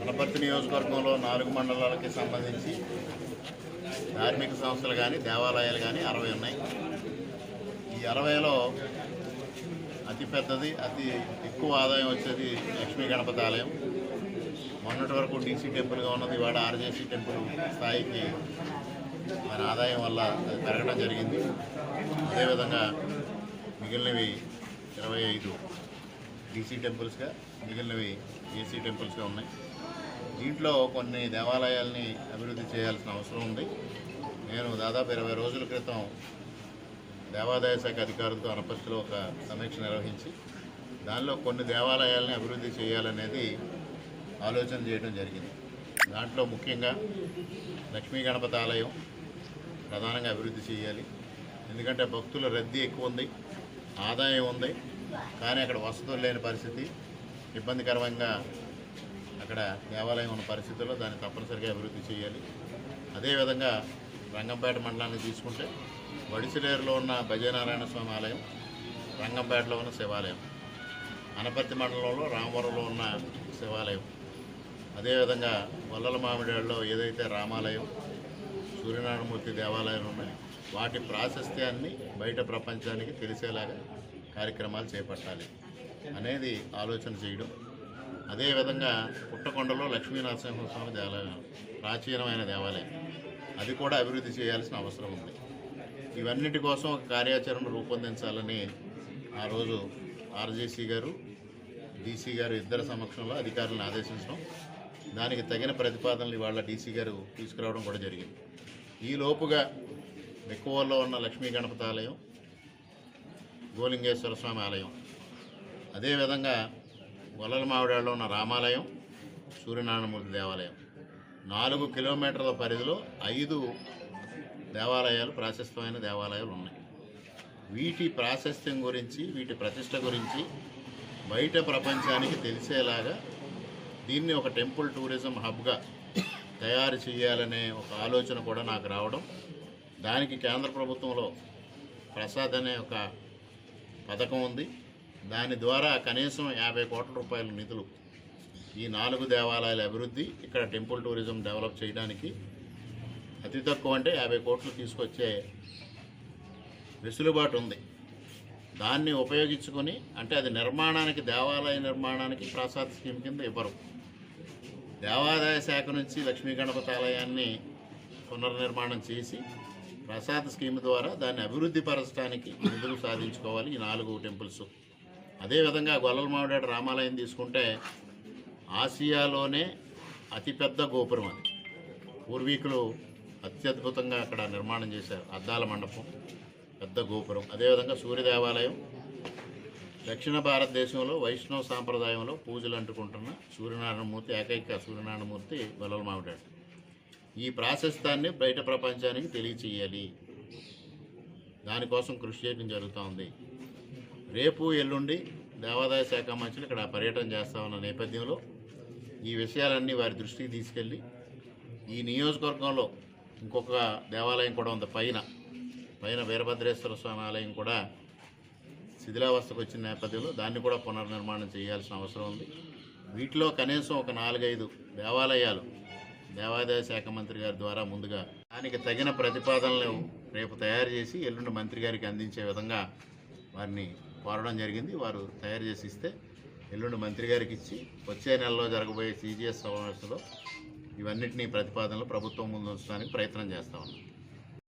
వనపర్తి నియోజకవర్గంలో నాలుగు మండలాలకి సంబంధించి ధార్మిక సంస్థలు కానీ దేవాలయాలు కానీ అరవై ఉన్నాయి. ఈ అరవైలో అతి పెద్దది అతి ఎక్కువ ఆదాయం వచ్చేది లక్ష్మీ గణపతి ఆలయం. మొన్నటి వరకు డీసీ టెంపుల్గా ఉన్నది ఇవాడ ఆర్జేసీ టెంపుల్ స్థాయికి మన ఆదాయం వల్ల అది పెరగడం జరిగింది. అదేవిధంగా మిగిలినవి ఇరవై ఐదు. డీసీ టెంపుల్స్గా మిగిలినవి ఏసీ టెంపుల్స్గా ఉన్నాయి. దీంట్లో కొన్ని దేవాలయాల్ని అభివృద్ధి చేయాల్సిన అవసరం ఉంది. నేను దాదాపు ఇరవై రోజుల క్రితం దేవాదాయ శాఖ అధికారులతో అనపర్తిలో ఒక సమీక్ష నిర్వహించి దానిలో కొన్ని దేవాలయాల్ని అభివృద్ధి చేయాలనేది ఆలోచన చేయడం జరిగింది. దాంట్లో ముఖ్యంగా లక్ష్మీ గణపతి ఆలయం ప్రధానంగా అభివృద్ధి చేయాలి. ఎందుకంటే భక్తుల రద్దీ ఎక్కువ ఉంది ఆదాయం ఉంది. కానీ అక్కడ వసతులు లేని పరిస్థితి ఇబ్బందికరంగా అక్కడ దేవాలయం ఉన్న పరిస్థితుల్లో దాన్ని తప్పనిసరిగా అభివృద్ధి చేయాలి. అదేవిధంగా రంగంపేట మండలాన్ని తీసుకుంటే వడిసిలేరులో ఉన్న భజనారాయణ స్వామి ఆలయం రంగంపేటలో ఉన్న శివాలయం అనపర్తి మండలంలో రామవరంలో ఉన్న శివాలయం. అదేవిధంగా వల్లల మామిడిలో ఏదైతే రామాలయం సూర్యనారాయణమూర్తి దేవాలయాలు ఉన్నాయి వాటి ప్రాశస్త్యాన్ని బయట ప్రపంచానికి తెలిసేలాగా కార్యక్రమాలు చేపట్టాలి అనేది ఆలోచన చేయడం. అదేవిధంగా పుట్టకొండలో లక్ష్మీనరసింహస్వామి దేవాలయం ప్రాచీనమైన దేవాలయం. అది కూడా అభివృద్ధి చేయాల్సిన అవసరం ఉంది. ఇవన్నిటి కోసం ఒక కార్యాచరణ రూపొందించాలని ఆ రోజు ఆర్జేసీ గారు డీసీ గారు ఇద్దరి సమక్షంలో అధికారులను ఆదేశించడం. దానికి తగిన ప్రతిపాదనలు ఇవాళ డీసీ గారు తీసుకురావడం కూడా జరిగింది. ఈ లోపుగా మెక్కువల్లో ఉన్న లక్ష్మీ గణపతి ఆలయం గోలింగేశ్వర స్వామి ఆలయం. అదేవిధంగా గొల్లల మామిడాడలో ఉన్న రామాలయం సూర్యనారాయణమూర్తి దేవాలయం. నాలుగు కిలోమీటర్ల పరిధిలో ఐదు దేవాలయాలు ప్రాశస్త్యమైన దేవాలయాలు ఉన్నాయి. వీటి ప్రాశస్త్యం గురించి వీటి ప్రతిష్ట గురించి బయట ప్రపంచానికి తెలిసేలాగా దీన్ని ఒక టెంపుల్ టూరిజం హబ్గా తయారు చేయాలనే ఒక ఆలోచన కూడా నాకు రావడం దానికి కేంద్ర ప్రభుత్వంలో ప్రసాద్ అనే ఒక పథకం ఉంది. దాని ద్వారా కనీసం యాభై కోట్ల రూపాయల నిధులు ఈ నాలుగు దేవాలయాల అభివృద్ధి ఇక్కడ టెంపుల్ టూరిజం డెవలప్ చేయడానికి అతి తక్కువ అంటే యాభై కోట్లు తీసుకొచ్చే వెసులుబాటు ఉంది. దాన్ని ఉపయోగించుకొని అంటే అది నిర్మాణానికి దేవాలయ నిర్మాణానికి ప్రసాద్ స్కీమ్ కింద ఇవ్వరు. దేవాదాయ శాఖ నుంచి లక్ష్మీ గణపతి ఆలయాన్ని పునర్నిర్మాణం చేసి ప్రసాద్ స్కీమ్ ద్వారా దాన్ని అభివృద్ధి పరచడానికి నిధులు సాధించుకోవాలి. ఈ నాలుగు టెంపుల్స్. అదేవిధంగా గొల్లల మామిడాడు రామాలయం తీసుకుంటే ఆసియాలోనే అతిపెద్ద గోపురం అది. పూర్వీకులు అత్యద్భుతంగా అక్కడ నిర్మాణం చేశారు. అద్దాల మండపం పెద్ద గోపురం. అదేవిధంగా సూర్య దేవాలయం దక్షిణ భారతదేశంలో వైష్ణవ సాంప్రదాయంలో పూజలు అంటుకుంటున్న సూర్యనారాయణమూర్తి ఏకైక సూర్యనారాయణమూర్తి గొల్లల మామిడాడు. ఈ ప్రాశస్తాన్ని బయట ప్రపంచానికి తెలియచేయాలి. దానికోసం కృషి చేయడం జరుగుతూ ఉంది రేపు ఎల్లుండి దేవాదాయ శాఖ మంత్రులు ఇక్కడ పర్యటన చేస్తా ఉన్న నేపథ్యంలో ఈ విషయాలన్నీ వారి దృష్టికి తీసుకెళ్ళి ఈ నియోజకవర్గంలో ఇంకొక దేవాలయం కూడా ఉంది పైన. పైన వీరభద్రేశ్వర స్వామి ఆలయం కూడా శిథిలావస్థకు వచ్చిన నేపథ్యంలో దాన్ని కూడా పునర్నిర్మాణం చేయాల్సిన అవసరం ఉంది. వీటిలో కనీసం ఒక నాలుగైదు దేవాలయాలు దేవాదాయ శాఖ మంత్రి గారి ద్వారా ముందుగా దానికి తగిన ప్రతిపాదనలు రేపు తయారు చేసి ఎల్లుండి మంత్రి గారికి అందించే విధంగా వారిని కోరడం జరిగింది. వారు తయారు చేసి ఇస్తే ఎల్లుండి మంత్రి గారికి ఇచ్చి వచ్చే నెలలో జరగబోయే సీజీఎస్ సమావేశంలో ఇవన్నింటినీ ప్రతిపాదనలు ప్రభుత్వం ముందు ఉంచడానికి ప్రయత్నం చేస్తా ఉన్నాం.